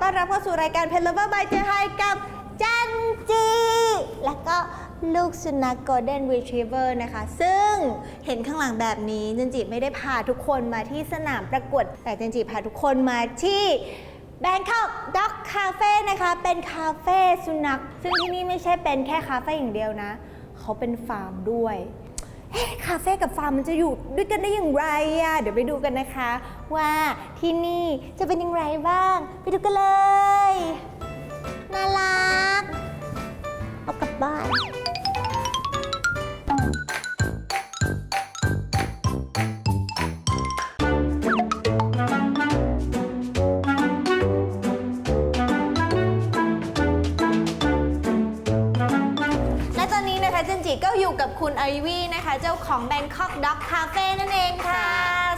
ต้อนรับเข้าสู่รายการเพลเวอร์บายเจไฮกับจันจี แล้วก็ลูกสุนัข Golden Retriever นะคะ ซึ่งเห็นข้างหลังแบบนี้จันจิไม่ได้พาทุกคนมาที่สนามประกวด แต่จันจิพาทุกคนมาที่ Bangkok Dog Cafe นะคะ เป็นคาเฟ่สุนัข ซึ่งที่นี่ไม่ใช่เป็นแค่คาเฟ่อย่างเดียวนะ เขาเป็นฟาร์มด้วย เอ๊ะคาเฟ่กับฟาร์มมันจะอยู่ด้วยกันได้อย่างไรอะเดี๋ยวไปดูกันนะคะ ว่าที่นี่จะเป็นอย่างไรบ้าง ไปดูกันเลย น่ารัก เอากลับบ้าน เจ้าของ Bangkok Dog Cafe นั่นเองค่ะ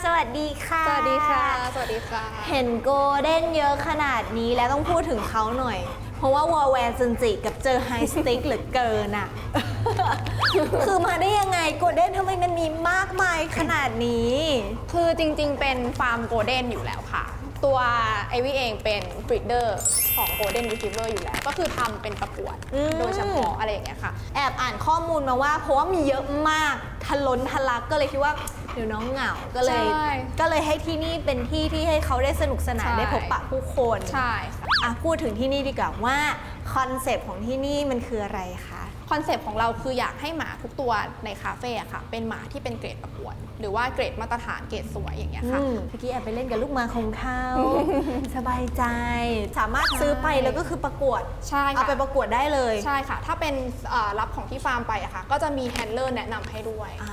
สวัสดีค่ะ สวัสดีค่ะ สวัสดีค่ะ เห็นโกลเด้นเยอะขนาดนี้แล้วต้องพูดถึงเขาหน่อย เพราะว่าวอลแวนเจนจิกับเจอไฮสติ๊กเหลือเกินอะคือมาได้ยังไงโกลเด้นทำไมมันมีมากมายขนาดนี้ คือจริงๆ เป็นฟาร์มโกลเด้นอยู่แล้วค่ะ ตัวไอวี่เองเป็นบริดเดอร์ของโกลเด้นรีทรีเวอร์อยู่แล้ว ก็คือทำเป็นประกวดอืม โดยเฉพาะอะไรอย่างเงี้ยค่ะ แอบอ่านข้อมูลมาว่า เพราะว่ามีเยอะมากทะล้นทะลักก็เลยคิดว่าเดี๋ยวน้องเหงาก็เลย ใช่ก็เลยให้ที่นี่เป็นที่ที่ให้เขาได้สนุกสนานใช่ ได้พบปะผู้คน ใช่ค่ะ อะพูดถึงที่นี่ดีกว่าว่าคอนเซปต์ของที่นี่มันคืออะไรคะคอนเซปต์ของเราคืออยากให้หมาทุกตัวในคาเฟ่อะค่ะ เป็นหมาที่เป็นเกรดประกวด หรือว่าเกรดมาตรฐานเกรดสวยอย่างเงี้ยค่ะ อืมเมื่อกี้แอบไปเล่นกับลูกหมาของเขาสบายใจ สามารถซื้อไปแล้วก็คือประกวดใช่เอาค่ะ ไปประกวดได้เลยใช่ค่ะ ถ้าเป็นเอ่อรับของที่ฟาร์มไปอะค่ะ ก็จะมีแฮนด์เลอร์แนะนำให้ด้วย อ่า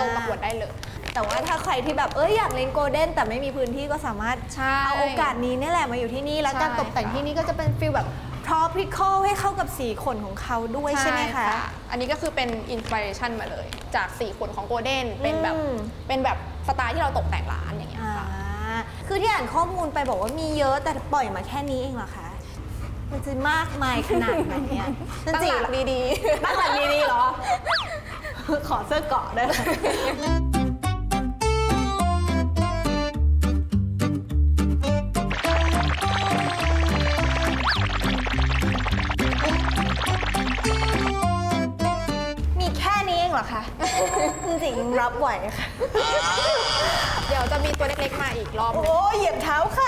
ลงประกวดได้เลย แต่ว่าถ้าใครที่แบบเอ้ยอยากเล่นโกลเด้นแต่ไม่มีพื้นที่ก็สามารถใช่ เอาโอกาสนี้นี่แหละมาอยู่ที่นี่ แล้วใช่การตกแต่งค่ะที่นี่ก็จะเป็นฟิลแบบ tropical ให้เข้ากับสีขนของเขาด้วยใช่ไหมคะ อันนี้ก็คือเป็นอินสปิเรชันมาเลย จากสีขนของโกลเด้นเป็นแบบ อืม เป็นแบบสไตล์ที่เราตกแต่งร้านอย่างเงี้ยอ่าค่ะ คือที่อ่านข้อมูลไปบอกว่ามีเยอะแต่ปล่อยมาแค่นี้เองเหรอคะ มันจะมากมายขนาดไหนเนี่ยตั้งหลักดีตั้งหลักดีๆเหรอ ขอเสื้อเกราะด้วยมีแค่นี้เองเหรอคะ จริงๆรับไหวค่ะๆเดี๋ยวจะมีตัวเล็กๆมาอีกรอบหนึง โอ้ยเหยียบเท้าใคร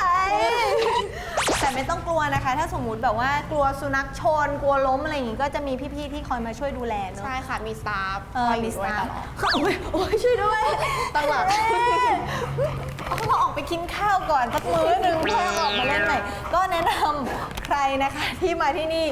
แต่ไม่ต้องกลัวนะคะ ถ้าสมมุติแบบว่ากลัวสุนัขชน กลัวล้มอะไรอย่างงี้ก็จะมีพี่ๆที่คอยมาช่วยดูแลเนอะใช่ค่ะ มีสตาฟเอคออยอมียู่สด้วยตาตฟลอดโอ้ยโอ้ยช่วยด้วยตั้งหลักเอาเราออกไปกินข้าวก่อนสักมื้อหนึ่งเพื่อออกมาเล่นใหม่ก็แนะนำใครนะคะที่มาที่นี่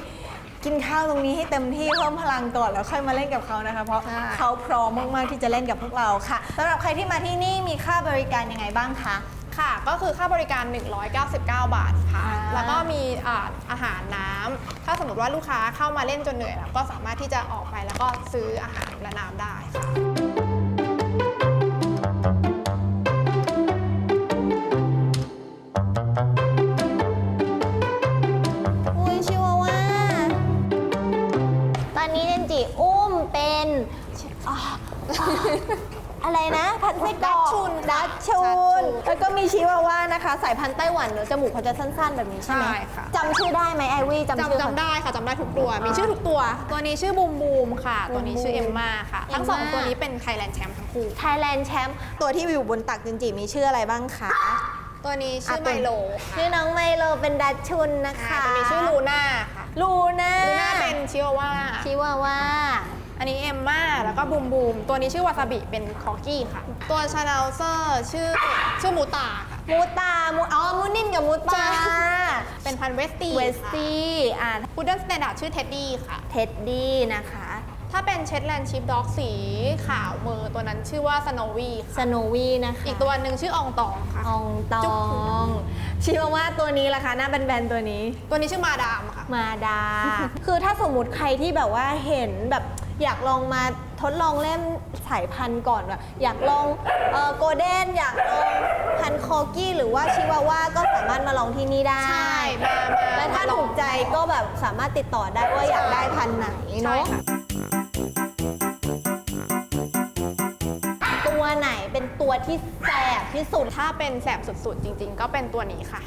กินข้าวตรงนี้ให้เต็มที่เพิ่มพลังก่อนแล้วค่อยมาเล่นกับเขานะคะ เพราะใช่เขาพร้อมมากๆที่จะเล่นกับพวกเราค่ะสำหรับใครที่มาที่นี่มีค่าบริการยังไงบ้างคะ ค่ะ ก็คือค่าบริการ 199 บาทค่ะอ่าแล้วก็มีอ่าอาหารน้ำ ถ้าสมมติว่าลูกค้าเข้ามาเล่นจนเหนื่อยแล้วก็สามารถที่จะออกไปแล้วก็ซื้ออาหารและน้ำได้ค่ะ อะไรนะพันธุ์ไส้กรอกดัชชุนดัชชุดัชชุนนแล้วก็มีชิวาว่านะคะ สายพันธุ์ไต้หวันเนอะจมูกเขาจะสั้นๆ แบบนี้ใช่ไหมใช่ค่ะ จำชื่อได้ไหมไอวี่จำชื่อจำจำได้ค่ะจำได้ทุกตัว มีชื่อทุกตัว ตัวนี้ชื่อบูมบูมค่ะ ตัวนี้ชื่อบูเอมบูมมมาค่ะ ทั้งสองเอมม่า ตัวนี้เป็นไทยแลนด์แชมป์ทั้งคู่ไทยแลนด์แชมป์ตัวที่อยู่บนตักเจนจิมีชื่ออะไรบ้างคะตัวนี้ชื่ออะไมตัวโลชื่อน้องไมโลเป็นดัชชุนนะค่ะคะตัวนี้ชื่อลูน่าค่ะ ลูน่าลูน่าเป็นชิวาว่า ชิวาว่า อันนี้เอมมาแล้วก็บูมบูมตัวนี้ชื่อวาซาบิเป็นคอกี้ค่ะ ตัวชาแนลเซอร์ชื่อชื่อมูตาค่ะ มูตามูอ๋อมูนิ่มกับมูตาใช่ เป็นพันธุ์เวสตี้เวสตี้อ่าพุดเดิ้ลสแตนดาร์ดชื่อเท็ดดี้ค่ะ เท็ดดี้นะคะ ถ้าเป็นเช d แลนด์ชิปด็อกสีขาวเมอร์ตัวนั้นชื่อว่าสโนวีสค่ะโนวีนะคะอีกตัวหนึ่งชื่ออองตองค่ะ อองตจุ๊อบ งชื่อว่าตัวนี้ล่ะคะ หน้าแบนๆตัวนี้ ตัวนี้ชื่อมาดามค่ะ มาดา คือถ้าสมมุติใครที่แบบว่าเห็นแบบ อยากลองมาทดลองเล่มสายพันธุ์ก่อนแบบอยากลองเออโกลเด้นอยากลองพันธุ์คอกี้หรือว่าชิวาว่าก็สามารถมาลองที่นี่ได้ใช่มามาและถ้ามาลองถูกใจก็แบบสามารถติดต่อได้ว่าอยากได้พันธุ์ไหนใช่เนาะค่ะตัวไหนเป็นตัวที่แสบที่สุดถ้าเป็นแสบสุดๆ จริง ๆ ก็เป็นตัวนี้ค่ะ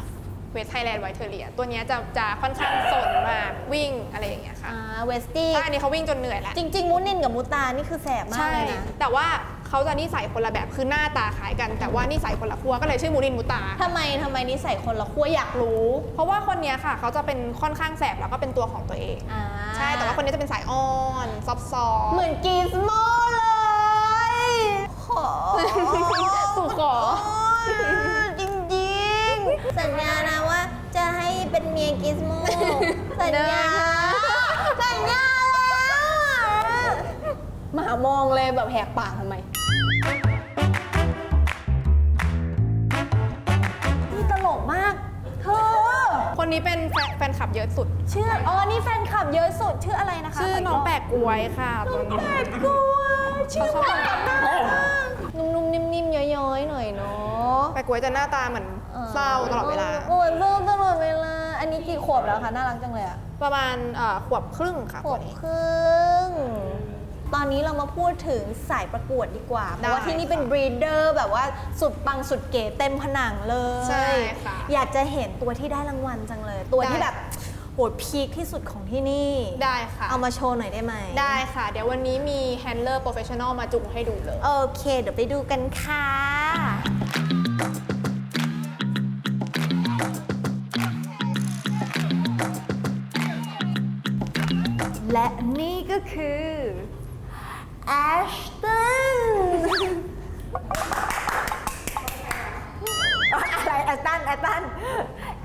เวสไทยแลนด์ไวเทอเรียตัวเนี้ยจะจะค่อนข้างสนมากวิ่งอะไรอย่างเงี้ยค่ะอ่าเวสตี้ใช่อันนี้เขาวิ่งจนเหนื่อยแล้ว จริง ๆ มุนินกับมุตานี่คือแสบมากใช่ เลยนะแต่ว่าเขาจะนิสัยคนละแบบ คือหน้าตาคล้ายกัน แต่ว่านิสัยคนละขั้วก็เลยชื่อมูรินมูตา ทำไมทำไมนิสัยคนละขั้วอยากรู้เพราะว่าคนเนี้ยค่ะ เขาจะเป็นค่อนข้างแสบแล้วก็เป็นตัวของตัวเอง อ่าใช่ แต่ว่าคนนี้จะเป็นสายอ้อน ซอฟต์ๆเหมือนกีสโมเลยขอ สู่ขอจริงๆ สัญญานะว่าจะให้เป็นเมียกิสโมสัญญา สัญญาแล้วมหามองเลยแบบแหกปากทำไม นี่ตลกมาก เธอ คนนี้เป็นแฟนแฟนคลับเยอะสุด ชื่อ อ๋อ นี่แฟนคลับเยอะสุด ชื่ออะไรนะคะชื่อน้องแปลกกวยค่ะตัวนี้แปลกกลัวชื่อเขาชอบนุ่มๆนิ่มๆย้อยๆหน่อยเนาะแปลกกวยจะหน้าตาเหมือนเศร้าตลอดเวลา โอ้ยเศร้าตลอดเวลา อันนี้กี่ขวบแล้วคะน่ารักจังเลยอะประมาณเอ่อขวบครึ่งค่ะขตัววบนี้ครึ่ง ตอนนี้เรามาพูดถึงสายประกวดดีกว่า เพราะว่าได้ที่นี่เป็นค่ะบรีเดอร์แบบว่าสุดปังสุดเก๋เต็มผนังเลยใช่ค่ะอยากจะเห็นตัวที่ได้รางวัลจังเลย ตัวที่ได้ แบบโหดพีคที่สุดของที่นี่ ได้ค่ะ เอามาโชว์หน่อยได้ไหมได้ค่ะ เดี๋ยววันนี้มีแฮนเลอร์โปรเฟชชั่นอลมาจุงให้ดูเลย โอเค เดี๋ยวไปดูกันค่ะ และนี่ก็คือแอชตันอะไรแอชตันแอชตัน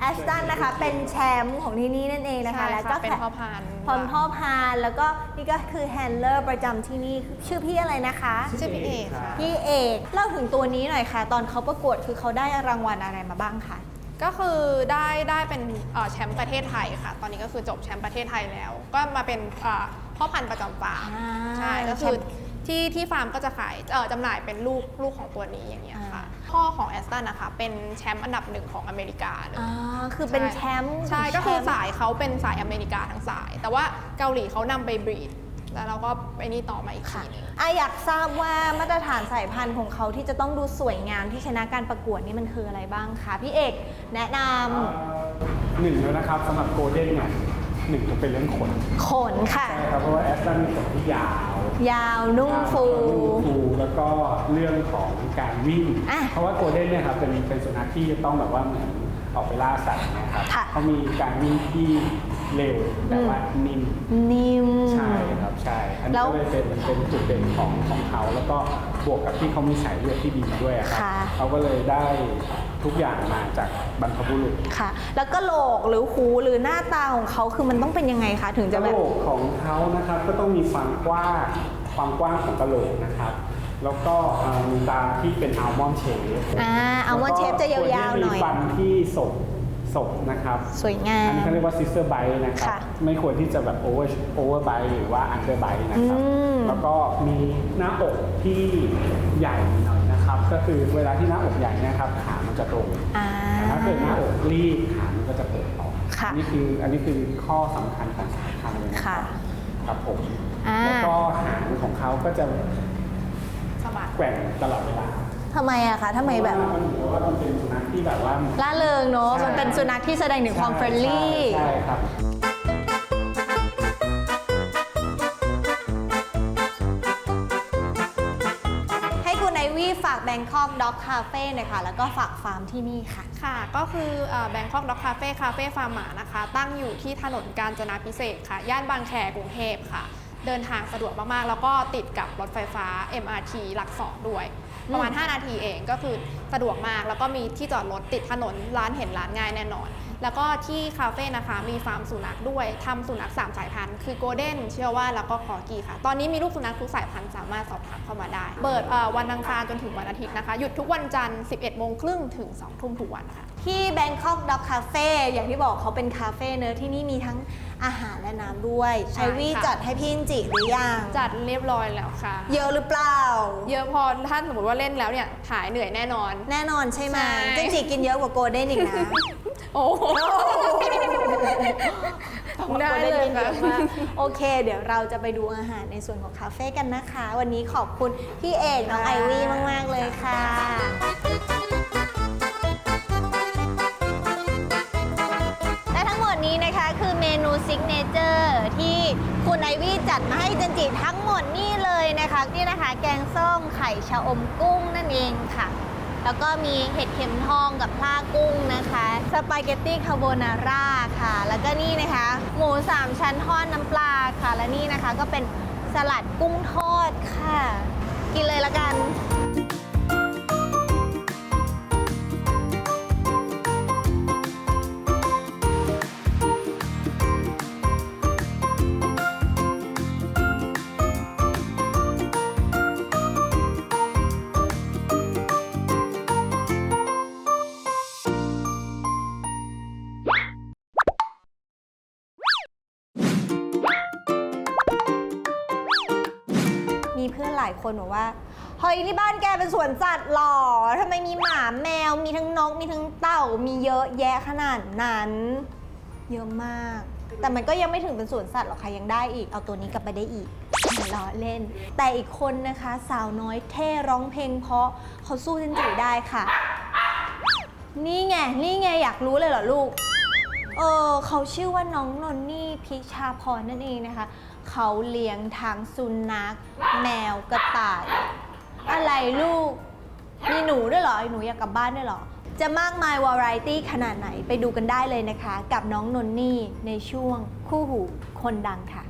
แอชตันนะคะ เป็นแชมป์ของที่นี่นั่นเองนะคะใช่แล้วค่ะก็เป็นพ่อพันธุ์พร้อมพ่อพานแล้วก็นี่ก็คือแฮนเลอร์ประจำที่นี่ชื่อพี่อะไรนะคะ ชื่อพี่เอกค่ะ พี่เอกเล่าถึงตัวนี้หน่อยค่ะ ตอนเขาประกวดคือเขาได้รางวัลอะไรมาบ้างคะ ก็คือได้ได้เป็นเอ่อแชมป์ประเทศไทยค่ะ ตอนนี้ก็คือจบแชมป์ประเทศไทยแล้ว ก็มาเป็นเอ่อพ่อพันธุ์ประจำฟาร์มอ่าใช่ก็คือแชมป์ที่ที่ฟาร์มก็จะขายเอ่อจำหน่ายเป็นลูกลูกของตัวนี้อย่างเงี้ยค่ะอ่าพ่อของแอสตันนะคะเป็นแชมป์อันดับหนึ่งของอเมริกาเลยอ่าคือเป็นแชมป์ใช่ก็คือแชมป์สายเขาเป็นสายอเมริกาทั้งสาย แต่ว่าเกาหลีเขานำไปบรีด แล้วเราก็ไปนี่ต่อมาอีกทีค่ะหนึงอะอยากทราบว่ามาตรฐานสายพันธุ์ของเขาที่จะต้องดูสวยงามที่ชนะการประกวดนี่มันคืออะไรบ้างคะพี่เอกแนะนำหนึ่งแล้วนะครับสำหรับโกลเด้นเนี่ยหนึ่งจะเป็นเรื่องขนขนค่ะ ใช่ครับเพราะว่าแอสตันมีขนที่ยาวยาวนุ่มฟู นุ่มฟูแล้วก็เรื่องของการวิ่ง อะเพราะว่าโกลเด้นเนี่ยครับเป็นเป็นสุนัขที่จะต้องแบบว่าเหมือนออกไปล่าสัตว์นะครับค่ะ เขามีการวิ่งที่ เร็วแต่ว่านิ่มนิ่ม ใช่ครับใช่ อันแล้นี้วก็เลยเป็นเป็นจุดเด่นของของเขาแล้วก็บวกกับที่เขามีสายเลือดที่ดีด้วยอะครับค่ะ เขาก็เลยได้ทุกอย่างมาจากบรรพบุรุษ ค่ะ แล้วก็โหลกหรือหูหรือหน้าตาของเขาคือมันต้องเป็นยังไงคะถึงกจะระแบโหลบ กของเขานะครับก็ต้องมีความกว้างความกว้างของกระโหลกนะครับ แล้วก็เอ่อมีตาที่เป็นอัลมอนด์เชฟอ่า almond shape จะยาวๆหน่อย มีฟันที่ศก ศกนะครับ สวยงาม อันนี้เขาเรียกว่าซิสเตอร์ไบนะครับ ค่ะไม่ควรที่จะแบบโอเวอร์โอเวอร์ไบหรือว่าอันเดอร์ไบนะครับ อืม แล้วก็มีหน้าอกที่ใหญ่หน่อยนะครับ ก็คือเวลาที่หน้าอกใหญ่เนะครับขามันจะตรงอ่า แต่ถ้าเกิดหน้าอกรีบขามันก็จะเปิดออกค่ะ อันนี้คืออันนี้คือข้อสำคัญของสายพันธุ์เลยนะคค่ะ รับครับผมอ่า แล้วก็หางของเขาก็จะสมัครแกว่งตลอดเวลา ทำไมอะคะทำไมแบบเพราะว่ามันถือว่ามันเป็นสุนัขที่แบบว่าล่าเริงเนอะใช่มันเป็นสุนัขที่แสดงถึงความเฟรนลี่ใช่ใช่ครับ ให้คุณไอวี่ฝาก Bangkok Dog Cafe หน่อยค่ะ แล้วก็ฝากฟาร์มที่นี่ค่ะ ค่ะ ก็คือแบงคอกด็อกคาเฟ่คาเฟ่ฟาร์มหมานะคะ ตั้งอยู่ที่ถนนกาญจนาพิเศษกค่ะ ย่านบางแคกรุงเทพค่ะ เดินทางสะดวกมากๆ แล้วก็ติดกับรถไฟฟ้า MRT หลักสองด้วย ประมาณ 5 นาทีเองก็คือสะดวกมาก แล้วก็มีที่จอดรถติดถนนร้านเห็นร้านง่ายแน่นอน แล้วก็ที่คาเฟ่นะคะมีฟาร์มสุนัขด้วยทำสุนัข3สายพันธุ์คือโกลเด้นเชื่อว่าแล้วก็คอกี้ค่ะ ตอนนี้มีลูกสุนัขทุกสายพันธุ์สามารถสอบถามเข้ามาได้ เปิดเอ่อวันอังคารจนถึงวันอาทิตย์นะคะ หยุดทุกวันจันทร์ 11 โมงครึ่งถึง 2 ทุ่มทุกวันค่ะ ที่ Bangkok Dog Cafe อย่างที่บอกเขาเป็นคาเฟ่เนอะที่นี่มีทั้งอาหารและน้ำด้วยใช่ไอวี่ค่ะจัดให้พี่อินจิหรือยัง จัดเรียบร้อยแล้วค่ะ เยอะหรือเปล่า เยอะพอถ้าสมมติว่าเล่นแล้วเนี่ยหายเหนื่อยแน่นอน แน่นอนใช่ไหมใช่เจนจิกินเยอะกว่าโกลเด้นอีกนะ โอ้โหได้เลยค่ะ โอเค เดี๋ยวเราจะไปดูอาหารในส่วนของคาเฟ่กันนะคะ วันนี้ขอบคุณพี่เอกน้องไอวี่มาก ๆ เลยค่ะ และทั้งหมดนี้นะคะคือเมนูซิกเนเจอร์ที่คุณไอวี่จัดมาให้จันจิทั้งหมดนี่เลยนะคะ นี่นะคะ แกงส้มไข่ชะอมกุ้งนั่นเองค่ะ แล้วก็มีเห็ดเข็มทองกับผ้ากุ้งนะคะสปาเกตตี้คาโบนาร่าค่ะ แล้วก็นี่นะคะ หมูสามชั้นทอดน้ำปลาค่ะ และนี่นะคะก็เป็นสลัดกุ้งทอดค่ะ กินเลยละกัน คนบอกว่าเฮ้ยที่บ้านแกเป็นสวนสัตว์หรอทำไมมีหมาแมว มีทั้งนก มีทั้งเต่า มีเยอะแยะขนาดนั้น เยอะมาก แต่มันก็ยังไม่ถึงเป็นสวนสัตว์หรอกค่ะยังได้อีก เอาตัวนี้กลับไปได้อีกล้อเล่น แต่อีกคนนะคะ สาวน้อยเท่ร้องเพลง เพราะเขาสู้จันจิได้ค่ะ นี่ไง นี่ไงอยากรู้เลยเหรอลูก เออเขาชื่อว่าน้องนนนี่พิชาพรนั่นเองนะคะ เขาเลี้ยงทั้งสุนัขแมวกระต่าย อะไรลูก มีหนูด้วยเหรอ หนูอยากกลับบ้านด้วยเหรอ จะมากมายวาไรตี้ขนาดไหนไปดูกันได้เลยนะคะ กับน้องนนนี่ในช่วงคู่หูคนดังค่ะ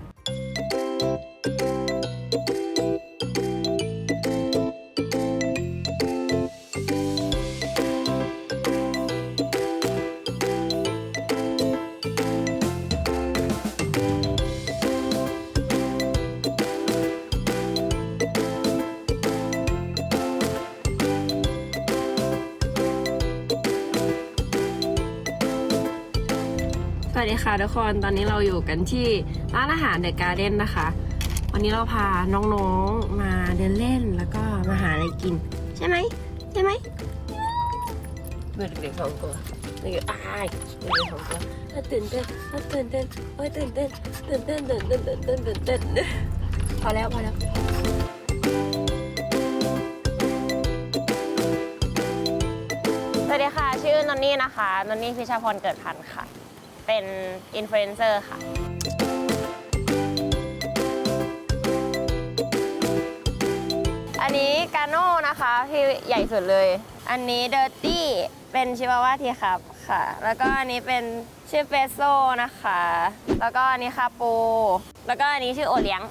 วัสดีค่ะทุกคนตอนนี้เราอยู่กันที่ร้านอาหารเดอะการ์เด้นนะคะ วันนี้เราพาน้องๆมาเดินเล่นแล้วก็มาหาอะไรกิน ใช่ไหมใช่ไหมเมื่อเด็กๆสองตัวเด็กๆอ้ายเด็กๆสองตัวตื่นเต้นตื่นเต้นโอ้ยตื่นเต้นตื่นเต้นตื่นเต้นตื่นเต้นตื่นเต้นพอแล้วพอแล้วสวัสดีค่ะ ชื่อนนนี่นะคะนนนี่พิชาพรเกิดพันธ์ค่ะ เป็นอินฟลูเอนเซอร์ค่ะ อันนี้กาโน่นะคะที่ใหญ่สุดเลย อันนี้เดอร์ตี้เป็นชิวาว่าทีครับค่ะ แล้วก็อันนี้เป็นชื่อเฟสโซนะคะ แล้วก็อันนี้คาโป แล้วก็อันนี้ชื่อโอเลี้ยง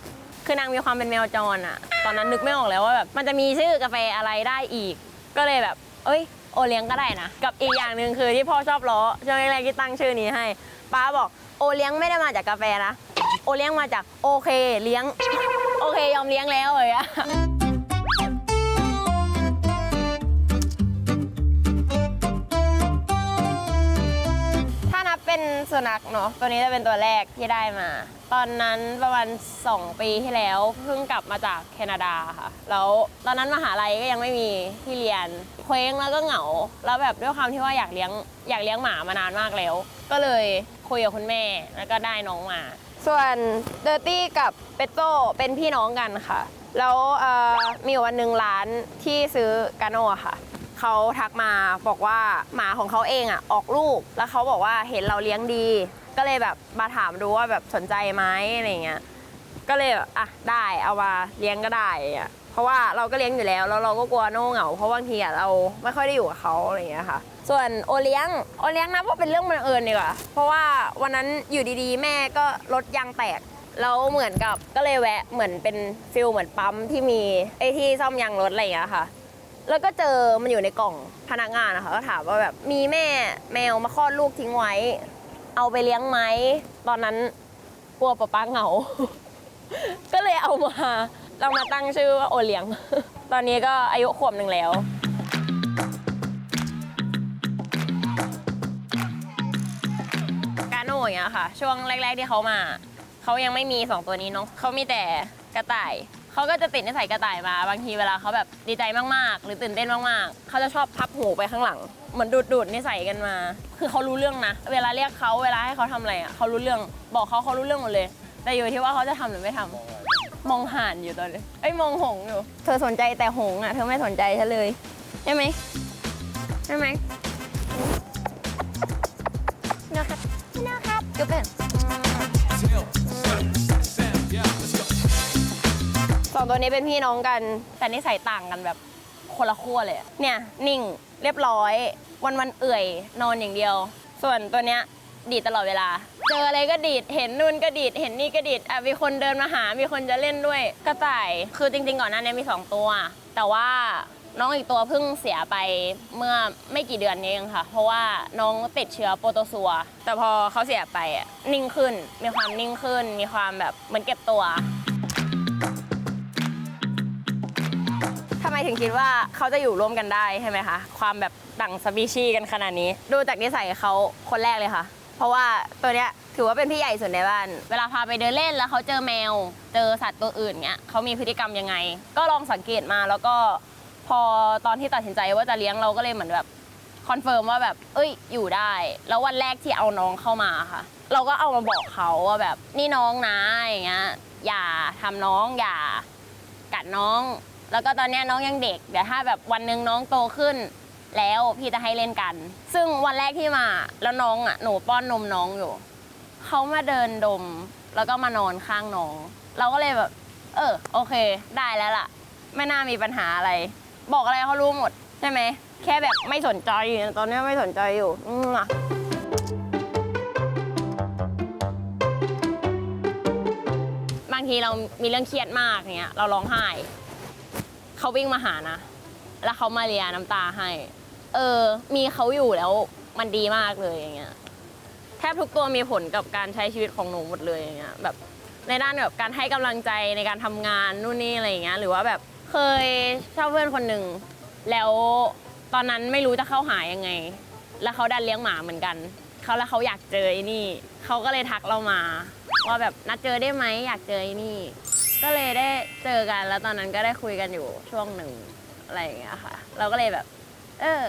คือนางมีความเป็นแมวจรอะตอนนั้นนึกไม่ออกแล้วว่าแบบมันจะมีชื่อกาแฟอะไรได้อีก ก็เลยแบบ เอ้ย โอเลี้ยงก็ได้นะ กับอีกอย่างหนึ่งคือที่พ่อชอบล้อช่วงแรกๆที่ตั้งชื่อนี้ให้ป้าบอกโอเลี้ยงไม่ได้มาจากกาแฟนะ โอเลี้ยงมาจากโอเคเลี้ยง โอเคยอมเลี้ยงแล้วเลยอะ เป็นสุนัขเนาะตัวนี้จะเป็นตัวแรกที่ได้มา ตอนนั้นประมาณ2ปีที่แล้วเพิ่งกลับมาจากแคนาดาค่ะแล้วตอนนั้นมหาลัยก็ยังไม่มีที่เรียนเคว้งแล้วก็เหงา แล้วแบบด้วยความที่ว่าอยากเลี้ยงอยากเลี้ยงหมามานานมากแล้ว ก็เลยคุยกับคุณแม่แล้วก็ได้น้องมา ส่วนเดอร์ตี้กับเปโต้เป็นพี่น้องกันค่ะ แล้วมีวันหนึ่งร้านที่ซื้อกาโน่อะค่ะ เขาทักมาบอกว่าหมาของเขาเองอะออกลูก แล้วเขาบอกว่าเห็นเราเลี้ยงดี ก็เลยแบบมาถามดูว่าแบบสนใจไหมอะไรเงี้ยก็เลยแบบอะได้เอามาเลี้ยงก็ได้อะเพราะว่าเราก็เลี้ยงอยู่แล้วแล้วเราก็กลัวโน่เหงาเพราะบางทีอะเราไม่ค่อยได้อยู่กับเขาอะไรเงี้ยค่ะ ส่วนโอเลี้ยงโอเลี้ยงนะว่าเป็นเรื่องบังเอิญดีกว่าเพราะว่าวันนั้นอยู่ดีๆ แม่ก็รถยางแตกแล้วเหมือนกับก็เลยแวะเหมือนเป็นฟิลเหมือนปั๊มที่มีไอที่ซ่อมยางรถอะไรอย่างเงี้ยค่ะ แล้วก็เจอมันอยู่ในกล่องพนักงานนะคะก็ถามว่าแบบมีแม่แมวมาคลอดลูกทิ้งไว้ เอาไปเลี้ยงไหมตอนนั้นกลัวป๊าป๊าเหงา ก็เลยเอามาเรามาตั้งชื่อว่าโอเลี้ยง ตอนนี้ก็อายุขวบหนึ่งแล้วการโน่อย่างเงี้ยค่ะ ช่วงแรก ๆที่เขามา เขายังไม่มีสองตัวนี้เนาะเขามีแต่กระต่าย เขาก็จะติดนิสัยกระต่ายมาบางทีเวลาเขาแบบดีใจมากๆ หรือตื่นเต้นมากๆเขาจะชอบพับหูไปข้างหลังเหมือนดูดดูดๆนิสัยกันมา คือเขารู้เรื่องนะ เวลาเรียกเขาเวลาให้เขาทำอะไรอะเขารู้เรื่องบอกเขาเขารู้เรื่องหมดเลย แต่อยู่ที่ว่าเขาจะทำหรือไม่ทำมองห่านอยู่ตอนนี้เอ้ยมองหงส์อยู่ เธอสนใจแต่หงส์อะเธอไม่สนใจฉันเลยใช่ไหมใช่ไหมนะครับนะครับจุ๊บเป็น Tell, องตัวนี้เป็นพี่น้องกัน แต่นิสัยต่างกันแบบคนละขั้วเลย เนี่ยนิ่งเรียบร้อย วันวันเอื่อยนอนอย่างเดียว ส่วนตัวเนี้ยดีดตลอดเวลา เจออะไรก็ดีด เห็นนู่นก็ดีด เห็นนี่ก็ดีด อะมีคนเดินมาหา มีคนจะเล่นด้วย กระต่าย คือจริง ๆ ก่อนหน้านี้มี 2 ตัว แต่ว่าน้องอีกตัวเพิ่งเสียไปเมื่อไม่กี่เดือนนี้เองค่ะ เพราะว่าน้องติดเชื้อโปรโตซัว แต่พอเขาเสียไปนิ่งขึ้น มีความนิ่งขึ้น มีความแบบเหมือนเก็บตัว ถึงคิดว่าเขาจะอยู่ร่วมกันได้ใช่ไหมคะความแบบต่างสปีชีส์กันขนาดนี้ ดูจากนิสัยเขาคนแรกเลยค่ะ เพราะว่าตัวเนี้ยถือว่าเป็นพี่ใหญ่สุดในบ้าน เวลาพาไปเดินเล่นแล้วเขาเจอแมว เจอสัตว์ตัวอื่นเงี้ยเขามีพฤติกรรมยังไง ก็ลองสังเกตมาแล้วก็พอตอนที่ตัดสินใจว่าจะเลี้ยงเราก็เลยเหมือนแบบคอนเฟิร์มว่าแบบ เอ้ย อยู่ได้ แล้ววันแรกที่เอาน้องเข้ามาค่ะ เราก็เอามาบอกเขาว่าแบบ นี่น้องนะ อย่างเงี้ย อย่าทำน้อง อย่ากัดน้อง แล้วก็ตอนเนี้ยน้องยังเด็ก เดี๋ยวถ้าแบบวันหนึ่งน้องโตขึ้น แล้วพี่จะให้เล่นกัน ซึ่งวันแรกที่มาแล้วน้องอะหนูป้อนนมน้องอยู่เขามาเดินดม แล้วก็มานอนข้างน้อง เราก็เลยแบบ เออ โอเค ได้แล้วล่ะ ไม่น่ามีปัญหาอะไร บอกอะไรเขารู้หมดใช่ไหม แค่แบบไม่สนใจตอนนี้ไม่สนใจอยู่อืมอะบางทีเรามีเรื่องเครียดมากเนี้ยเราร้องไห้ เขาวิ่งมาหานะ แล้วเขามาเลียน้ำตาให้ เออ มีเขาอยู่แล้วมันดีมากเลยอย่างเงี้ย แทบทุกตัวมีผลกับการใช้ชีวิตของหนูหมดเลยอย่างเงี้ย แบบในด้านแบบการให้กำลังใจในการทำงานนู่นนี่อะไรอย่างเงี้ย หรือว่าแบบเคยชอบเพื่อนคนหนึ่งแล้วตอนนั้นไม่รู้จะเข้าหายังไง แล้วเขาดันเลี้ยงหมาเหมือนกัน เขาแล้วเขาอยากเจอไอ้นี่ เขาก็เลยทักเรามา ว่าแบบนัดเจอได้ไหมอยากเจอไอ้นี่ ก็เลยได้เจอกันแล้วตอนนั้นก็ได้คุยกันอยู่ช่วงหนึ่งอะไรอย่างเงี้ยค่ะ เราก็เลยแบบ เออ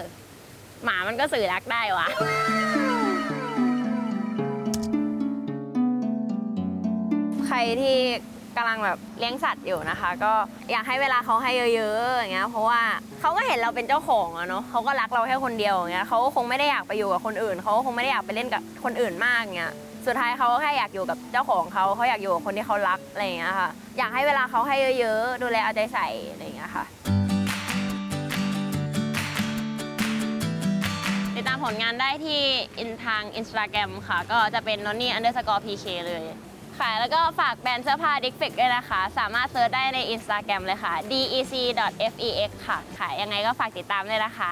หมามันก็สื่อรักได้วะใครที่กำลังแบบเลี้ยงสัตว์อยู่นะคะ ก็อยากให้เวลาเขาให้เยอะๆอย่างเงี้ยเพราะว่าเขาก็เห็นเราเป็นเจ้าของอะเนาะเขาก็รักเราแค่คนเดียวอย่างเงี้ยเขาก็คงไม่ได้อยากไปอยู่กับคนอื่นเขาก็คงไม่ได้อยากไปเล่นกับคนอื่นมากเงี้ย สุดท้ายเขาก็แค่อยากอยู่กับเจ้าของเขาเขาอยากอยู่กับคนที่เขารักอะไรอย่างเงี้ยค่ะ อยากให้เวลาเขาให้เยอะๆ ดูแลเอาใจใส่อะไรอย่างเงี้ยค่ะ ติดตามผลงานได้ที่อินทาง Instagram ค่ะ ก็จะเป็น nonny underscore pk เลย ค่ะ แล้วก็ฝากแบรนด์เสื้อผ้า d i c f i x ด้วยนะคะ สามารถเซิร์ชได้ใน Instagram เลยค่ะ dec.fex ค่ะ ค่ะ ยังไงก็ฝากติดตามด้วยนะคะ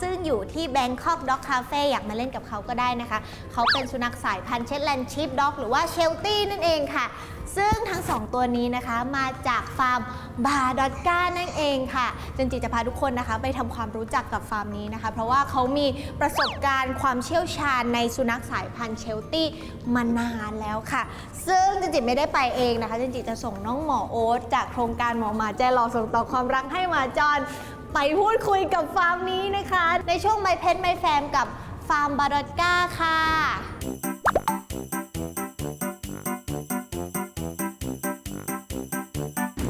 ซึ่งอยู่ที่ Bangkok Dog Cafe อยากมาเล่นกับเขาก็ได้นะคะ เขาเป็นสุนัขสายพันธุ์เช t แลนด์ชีฟด็อกหรือว่าเชลตี้นั่นเองค่ะ ซึ่งทั้งสองตัวนี้นะคะมาจากฟาร์มบาดอตก้านั่นเองค่ะจันจิจะพาทุกคนนะคะ ไปทำความรู้จักกับฟาร์มนี้นะคะ เพราะว่าเขามีประสบการณ์ความเชี่ยวชาญในสุนัขสายพันธุ์เชลตี้มานานแล้วค่ะ ซึ่งจันจิไม่ได้ไปเองนะคะจันจิจะส่งน้องหมอโอ๊ตจากโครงการหมอหมาใจหล่อส่งต่อความรักให้หมาจร ไปพูดคุยกับฟาร์มนี้นะคะ ในช่วงไมเพ t ไมแฟมกับฟาร์มบาดอตก้าค่ะ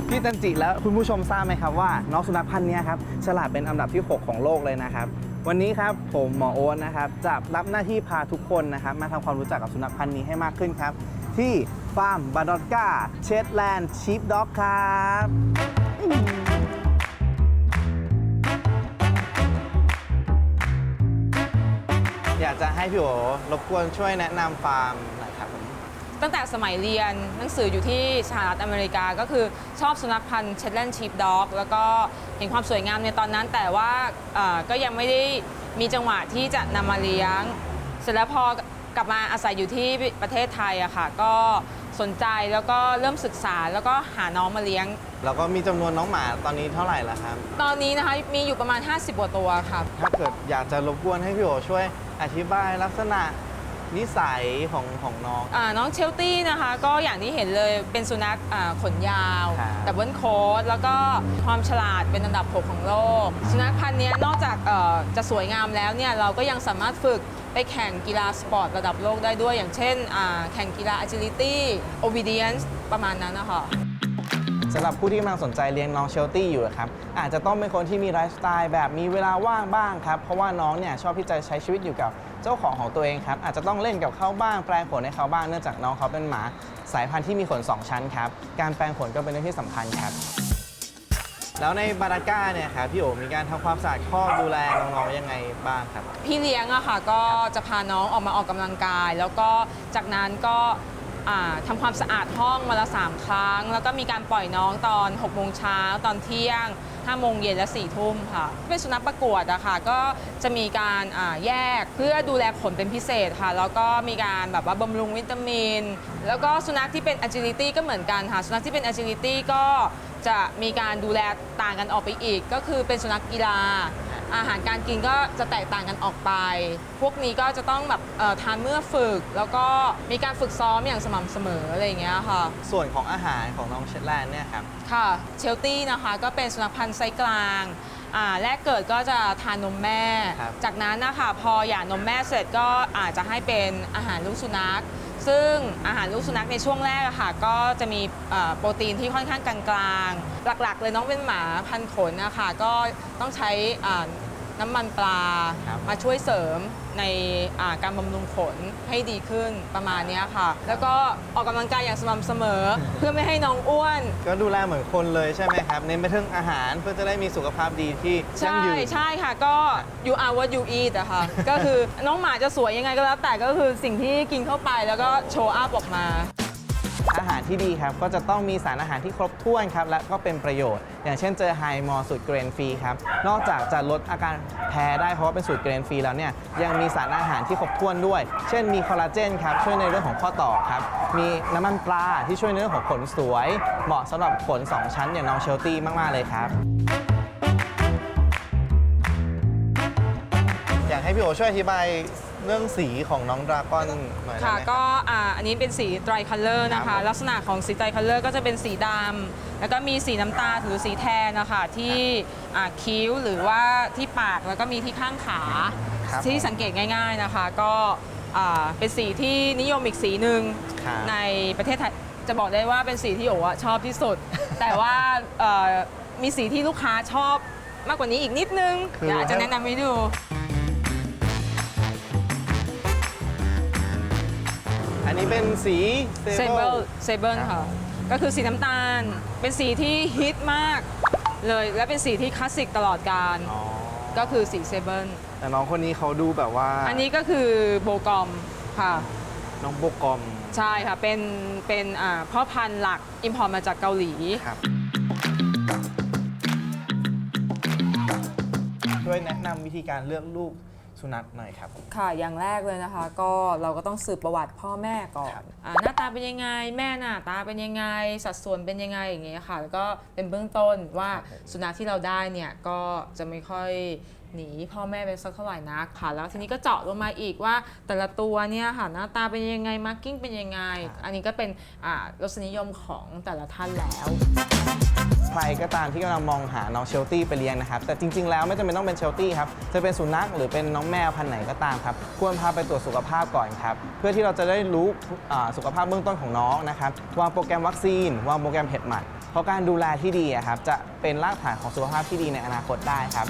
พี่จันจิแล้วคุณผู้ชมทราบไหมครับว่าน้องสุนัขพันธุ์เนี้ยครับฉลาดเป็นอันดับที่ 6 ของโลกเลยนะครับ วันนี้ครับผมหมอโอ๊ตนะครับจะรับหน้าที่พาทุกคนนะครับมาทำความรู้จักกับสุนัขพันธุ์นี้ให้มากขึ้นครับ ที่ฟาร์มบาดอตกาเชตแลนด์ชีฟด็อกครับ อยากจะให้พี่โอรบกวนช่วยแนะนำฟาร์มหน่อยครับผม ตั้งแต่สมัยเรียนหนังสืออยู่ที่สหรัฐอเมริกาก็คือชอบสุนัขพันธุ์เชตแลนด์ชีฟด็อกแล้วก็เห็นความสวยงามในตอนนั้น แต่ว่าเอ่อก็ยังไม่ได้มีจังหวะที่จะนำมาเลี้ยง เสร็จแล้วพอกลับมาอาศัยอยู่ที่ประเทศไทยอะค่ะ ก็สนใจแล้วก็เริ่มศึกษาแล้วก็หาน้องมาเลี้ยง แล้วก็มีจำนวนน้องหมาตอนนี้เท่าไหร่ละครับ ตอนนี้นะคะมีอยู่ประมาณ 50กว่าตัวค่ะ ถ้าเกิดอยากจะรบกวนให้พี่โอช่วย อธิบายลักษณะนิสัยของของน้อง อ่าน้องเชลตี้นะคะ ก็อย่างที่เห็นเลยเป็นสุนัขอ่าขนยาวครับ ดับเบิลโค้ดแล้วก็ความฉลาดเป็นอันดับ 6 ของโลก สุนัขพันธุ์เนี้ยนอกจากเอ่อจะสวยงามแล้วเนี่ยเราก็ยังสามารถฝึกไปแข่งกีฬาสปอร์ตระดับโลกได้ด้วย อย่างเช่นอ่าแข่งกีฬา agility obedience ประมาณนั้นนะคะ สำหรับผู้ที่กำลังสนใจเลี้ยงน้องเชลตี้อยู่นะครับอาจจะต้องเป็นคนที่มีไลฟ์สไตล์แบบมีเวลาว่างบ้างครับเพราะว่าน้องเนี่ยชอบที่จะใช้ชีวิตอยู่กับเจ้าของของตัวเองครับอาจจะต้องเล่นกับเขาบ้างแปลงขนให้เขาบ้างเนื่องจากน้องเขาเป็นหมาสายพันธุ์ที่มีขน 2 ชั้นครับการแปลงขนก็เป็นเรื่องที่สำคัญครับ แล้วในบาราก้าเนี่ยครับพี่โอมีการทำความสะอาดคอดูแลน้องๆยังไงบ้างครับ พี่เลี้ยงอะค่ะก็จะพาน้องออกมาออกกำลังกาย แล้วก็จากนั้นก็ ทำความสะอาดห้องมาละ 3 ครั้ง แล้วก็มีการปล่อยน้องตอน6โมงเช้าตอนเที่ยง5โมงเย็นและ4ทุ่มค่ะ เป็นสุนัขประกวดอะค่ะก็จะมีการแยกเพื่อดูแลขนเป็นพิเศษค่ะ แล้วก็มีการแบบว่าบำรุงวิตามิน แล้วก็สุนัขที่เป็น agility ก็เหมือนกันค่ะ สุนัขที่เป็น agility ก็จะมีการดูแลต่างกันออกไปอีก ก็คือเป็นสุนัขกีฬา อาหารการกินก็จะแตกต่างกันออกไป พวกนี้ก็จะต้องแบบเอ่อทานเมื่อฝึก แล้วก็มีการฝึกซ้อมอย่างสม่ำเสมออะไรอย่างเงี้ยค่ะ ส่วนของอาหารของน้องเชตแลนด์เนี่ยครับ ค่ะ เชลตี้นะคะก็เป็นสุนัขพันธุ์ไซส์กลางอ่าแรกเกิดก็จะทานนมแม่ครับจากนั้นนะคะพอหย่านมแม่เสร็จก็อาจจะให้เป็นอาหารลูกสุนัข ซึ่งอาหารลูกสุนัขในช่วงแรกอะค่ะ ก็จะมีเอ่อโปรตีนที่ค่อนข้างกลางๆ หลักๆ เลยน้องเป็นหมาพันธุ์ขนนะคะก็ต้องใช้อ่าน้ำมันปลาครับมาช่วยเสริม ในอ่าการบำรุงขนให้ดีขึ้นประมาณเนี้ยค่ะ แล้วก็ออกกำลังกายอย่างสม่ำเสมอ เพื่อไม่ให้น้องอ้วน ก็ดูแลเหมือนคนเลยใช่ไหมครับเน้นไปเรื่องอาหารเพื่อจะได้มีสุขภาพดีที่ยั่งใช่ยืนใช่ค่ะก็ you are what you eat อะค่ะก็คือน้องหมาจะสวยยังไงก็แล้วแต่ก็คือสิ่งที่กินเข้าไปแล้วก็โชว์อัพออกมาอาหาร ที่ดีครับก็จะต้องมีสารอาหารที่ครบถ้วนครับและก็เป็นประโยชน์ อย่างเช่นเจอไฮมอลสูตรเกรนฟรีครับนอกจากจะลดอาการแพ้ได้เพราะว่าเป็นสูตรเกรนฟรีแล้วเนี่ยยังมีสารอาหารที่ครบถ้วนด้วย เช่นมีคอลลาเจนครับช่วยในเรื่องของข้อต่อครับมีน้ำมันปลาที่ช่วยในเรื่องของขนสวย เหมาะสำหรับขน 2 ชั้นอย่างน้องเชลตี้มาก ๆ เลยครับอยากให้พี่โอช่วยอธิบาย เรื่องสีของน้องดราก้อนหน่อยได้ค่ะไหมครับ ก็อ่าอันนี้เป็นสีไตรคัลเลอร์นะครัคะบลักษณะของสีไตรคัลเลอร์ก็จะเป็นสีดำแล้วก็มีสีน้ำตาลหรือสีแทนนะคะที่อ่าคิ้วหรือว่าที่ปากแล้วก็มีที่ข้างขาครับที่สังเกตง่ายๆนะคะ ก็อ่าเป็นสีที่นิยมอีกสีหนึ่งครับ ในประเทศไทยจะบอกได้ว่าเป็นสีที่โอ๋อะชอบที่สุด แต่ว่าเอ่อมีสีที่ลูกค้าชอบมากกว่านี้อีกนิดนึงคือเดี๋ยวอาจจะแนะนำให้ดู อันนี้เป็นสีเซเบิลเซเบิลครับค่ะ ก็คือสีน้ำตาล เป็นสีที่ฮิตมากเลย และเป็นสีที่คลาสสิกตลอดการอ๋อก็คือสีเซเบิลแต่น้องคนนี้เขาดูแบบว่า อันนี้ก็คือโบกอมค่ะ น้องโบกอม ใช่ค่ะ เป็นเป็นอ่าพ่อพันธุ์หลักอิมพอร์ตมาจากเกาหลีครับช่วยแนะนำวิธีการเลือกลูก สุนัขหน่อยครับ ค่ะ อย่างแรกเลยนะคะ ก็เราก็ต้องสืบประวัติพ่อแม่ก่อนอาหน้าตาเป็นยังไง แม่หน้าตาเป็นยังไง สัดส่วนเป็นยังไงอย่างเงี้ยค่ะ แล้วก็เป็นเบื้องต้นว่าสุนัขที่เราได้เนี่ยก็จะไม่ค่อย หนีพ่อแม่เป็นสักเท่าไหร่นักค่ะ แล้วทีนี้ก็เจาะลงมาอีกว่าแต่ละตัวเนี่ยค่ะหน้าตาเป็นยังไงมาร์กิ้งเป็นยังไง อันนี้ก็เป็นอ่ารสนิยมของแต่ละท่านแล้ว ใครก็ตามที่กำลังมองหาน้องเชลตี้ไปเลี้ยงนะครับ แต่จริง ๆ แล้วไม่จำเป็นต้องเป็นเชลตี้ครับ จะเป็นสุนัขหรือเป็นน้องแมวพันธุ์ไหนก็ตามครับ ควรพาไปตรวจสุขภาพก่อนครับ เพื่อที่เราจะได้รู้อ่าสุขภาพเบื้องต้นของน้องนะครับวางโปรแกรมวัคซีน วางโปรแกรมเห็ดหมัดเพราะการดูแลที่ดีอะครับจะเป็นรากฐานของสุขภาพที่ดีในอนาคตได้ครับ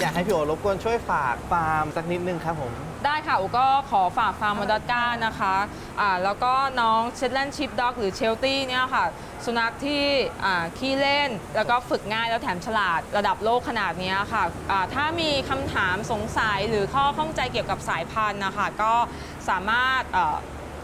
อยากให้พี่โอรบกวนช่วยฝากฟาร์มสักนิดนึงครับผม ได้ค่ะอุก็ขอฝากฟาร์มมอดอก้านะคะอ่าแล้วก็น้องเช t แลนด์ชิปด็อกหรือเชลตี้เนี่ยค่ะ สุนัขที่อ่าขี้เล่น แล้วก็ฝึกง่ายแล้วแถมฉลาดระดับโลกขนาดเนี้ยค่ะอ่าถ้ามีคำถามสงสัยหรือข้อข้องใจเกี่ยวกับสายพันธุ์นะคะ ก็สามารถเอ่อ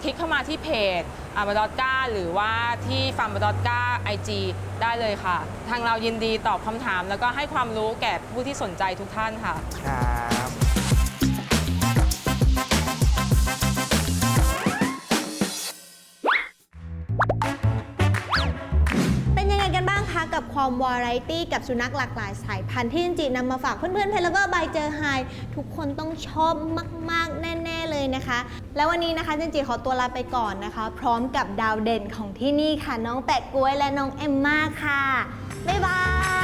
ลิกเข้ามาที่เพจอามาดอก้าหรือว่าที่ฟาร์มมาดอก้าไอจีได้เลยค่ะ ทางเรายินดีตอบคำถาม แล้วก็ให้ความรู้แก่ผู้ที่สนใจทุกท่านค่ะ ครับเป็นยังไงกันบ้างคะกับความวาไรตี้กับสุนัขหลากหลายสายพันธุ์ที่จริงๆนำมาฝากเพื่อนๆเพลเวอร์บายเจอไฮทุกคนต้องชอบมากๆแน่ๆ เลยนะคะ แล้ววันนี้นะคะเจนจีขอตัวลาไปก่อนนะคะ พร้อมกับดาวเด่นของที่นี่ค่ะ น้องแปะกล้วยและน้องเอมมาค่ะ บ๊ายบาย